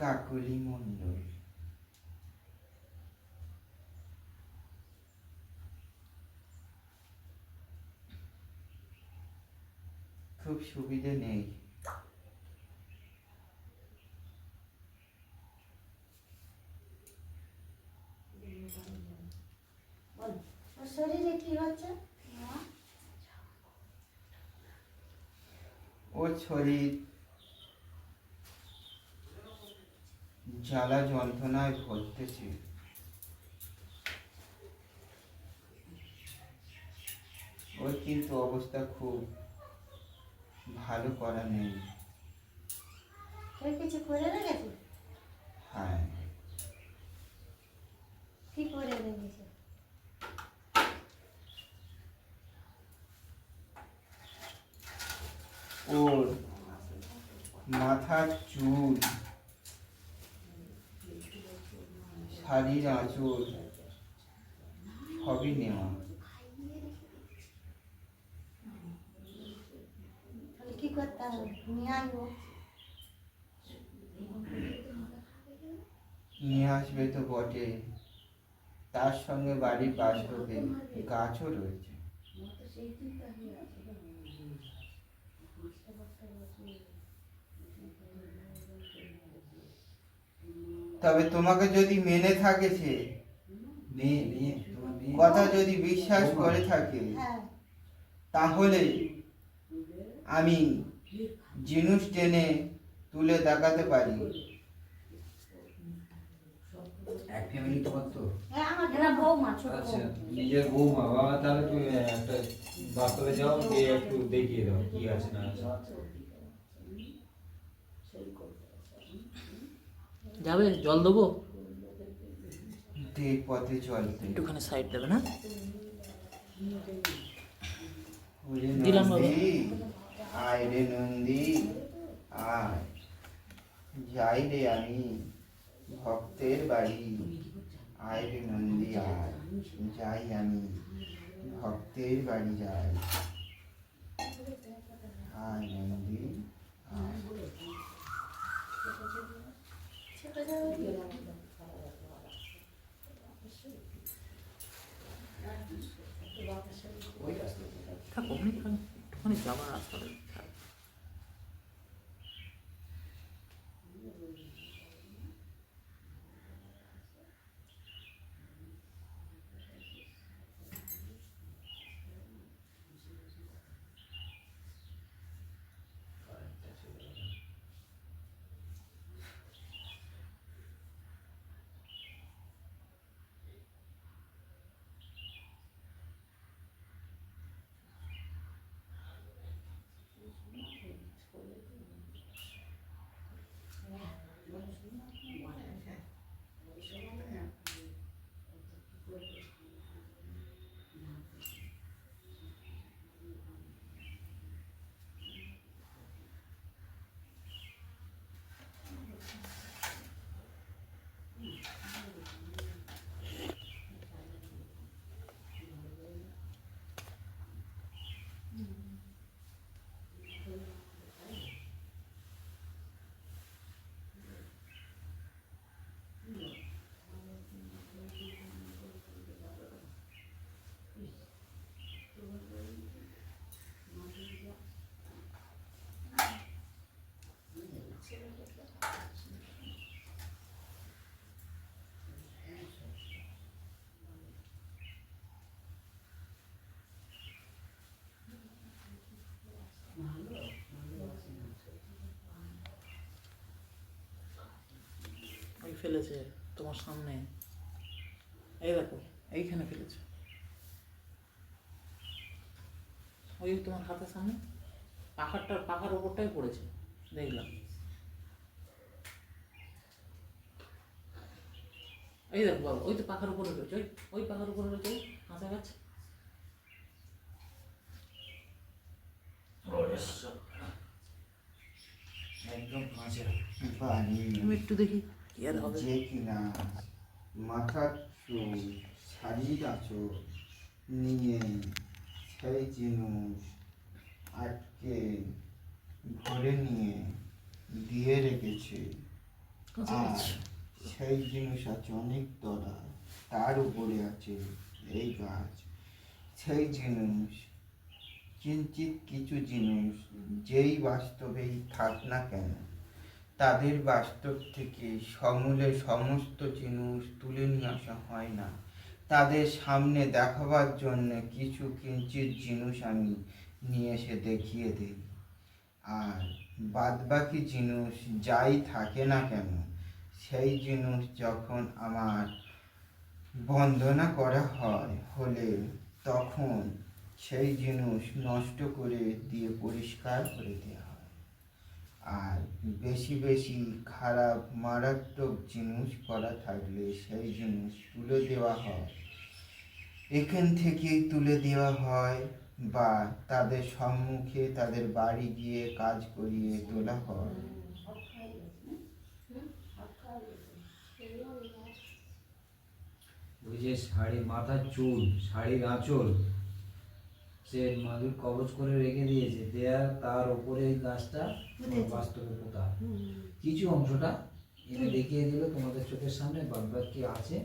কাকলি মণ্ডল খুব সুবিধে নেই শরীরে কি হচ্ছে? ওর শরীর জ্বালা যন্ত্রণায় ভরতেছে। ওর কিন্তু অবস্থা খুব ভালো করা নেই। কিছু করে রেখেছে? হ্যাঁ। কি করে রেখেছে? ওর মাথার চুল। শাড়ির আঁচল সবই নেওয়া কি করতে হবে নিয়ে আসব নিয়ে আসবে তো বটে তার সঙ্গে বাড়ির পাশে গাছও রয়েছে তবে তোমাকে যদি মেনে থাকে সে মেয়ে মেয়ে তোমার কথা যদি বিশ্বাস করে থাকে হ্যাঁ। তাহলে আমি জিনিস টেনে তুলে দেখাতে পারি। এক ফ্যামিলি তোমার তো? হ্যাঁ আচ্ছা বৌমা। নিজের বৌমা বাবা তাহলে তুমি একটা বাস্তবে যাও গিয়ে একটু দেখিয়ে দাও কি আছে না আছে। যাবে? জল দেবো? পথে চলতে একটুখানি সাইড দেবে না? দিলাম আয় রে নন্দী আয়। যাই রে আমি ভক্তের বাড়ি। আয় রে নন্দী আয়। যাই আমি ভক্তের বাড়ি যাই। আয় নন্দী আয়। থাকো অনেকখানি একটুখানি যাওয়ার রাস্তা রয়েছে। থাকো। ওই ফেলেছে তোমার সামনে। এই দেখো এইখানে ফেলেছে। ওই তোমার হাতের সামনে পাখারটার পাখার ওপরটাই পড়েছে দেখলাম। এই দেখো বাবা ওই তো পাখার উপরে রয়েছে ওই ওই পাখার উপরে রয়েছে কাঁচা গাছ একদম কাঁচা একটু দেখি। কি আর হবে যে কিনা মাথার চুল শাড়ির আঁচল নিয়ে সেই জিনিস আটকে ঘরে নিয়ে দিয়ে রেখেছে। আর সেই জিনিস আছে অনেক তলা তার উপরে আছে এই গাছ। সেই জিনিস কিঞ্চিত কিছু জিনিস যেই বাস্তবেই থাক না কেন তাদের বাস্তব থেকে সমূলে সমস্ত জিনিস তুলে নিয়ে আসা হয় না। তাদের সামনে দেখাবার জন্য কিছু কিঞ্চিত জিনিস আমি নিয়ে এসে দেখিয়ে দিই। আর বাদবাকি জিনিস যাই থাকে না কেন, সেই জিনিস যখন আমার বন্দনা করা হয়, হলে তখন সেই জিনিস নষ্ট করে দিয়ে পরিষ্কার করে দেওয়া হয়। আর বেশি বেশি খারাপ মারাত্মক জিনিস করা থাকলে সেই জিনিস তুলে দেওয়া হয়। এখান থেকেই তুলে দেওয়া হয় বা তাদের সম্মুখে তাদের বাড়ি গিয়ে কাজ করিয়ে তোলা হয়। যে শাড়ির মাথার চুল, শাড়ির আঁচল সে মাদুর কবচ করে রেখে দিয়েছে দেয়া তার ওপরে এই গাছটা বাস্তবে পোতা। কিছু অংশটা এনে দেখিয়ে দিল তোমাদের চোখের সামনে বাদ কি আছে?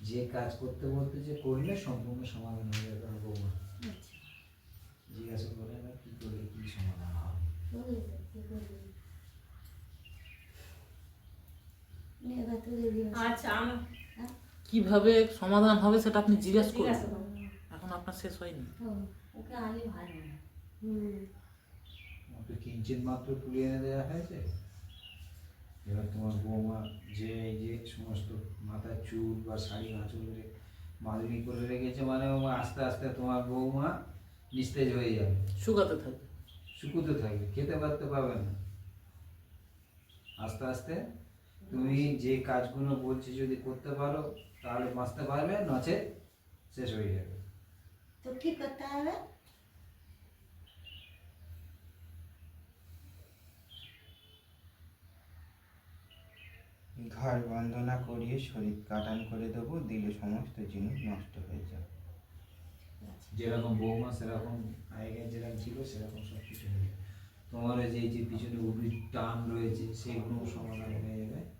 যে কাজ করতে বলতে যে করলে সম্পূর্ণ সমাধান হয়ে যাবে আমার বৌমা। জিজ্ঞাসা করে না কি করলে কি সমাধান হবে? আচ্ছা আমি কীভাবে সমাধান হবে সেটা আপনি জিজ্ঞেস করুন। আপনার শেষ হয়নি? ওকে আনলে ভালো হুম। ওকে কিঞ্চিত মাত্র তুলে এনে দেওয়া হয়েছে? এবার তোমার বৌমা যে এই যে সমস্ত মাথার চুল বা শাড়ি আঁচলে মাদুরি করে রেখেছে মানে ও আস্তে আস্তে তোমার বৌমা নিস্তেজ হয়ে যাবে। শুকাতে থাকে শুকুতে থাকবে খেতে পারতে পারবে না। আস্তে আস্তে তুমি যে কাজগুলো বলছি যদি করতে পারো তাহলে বাঁচতে পারবে নচে শেষ হয়ে যাবে। তো কি করতে হবে ঘর বন্দনা করিয়ে শরীর কাটান করে দেবো দিলে সমস্ত জিনিস নষ্ট হয়ে যাবে। যেরকম বৌমা সেরকম আগে যেরকম ছিল সেরকম সব কিছু হয়ে যাবে। তোমার যে এই যে পিছনে উবির টান রয়েছে সেগুলো সমাধান হয়ে যাবে।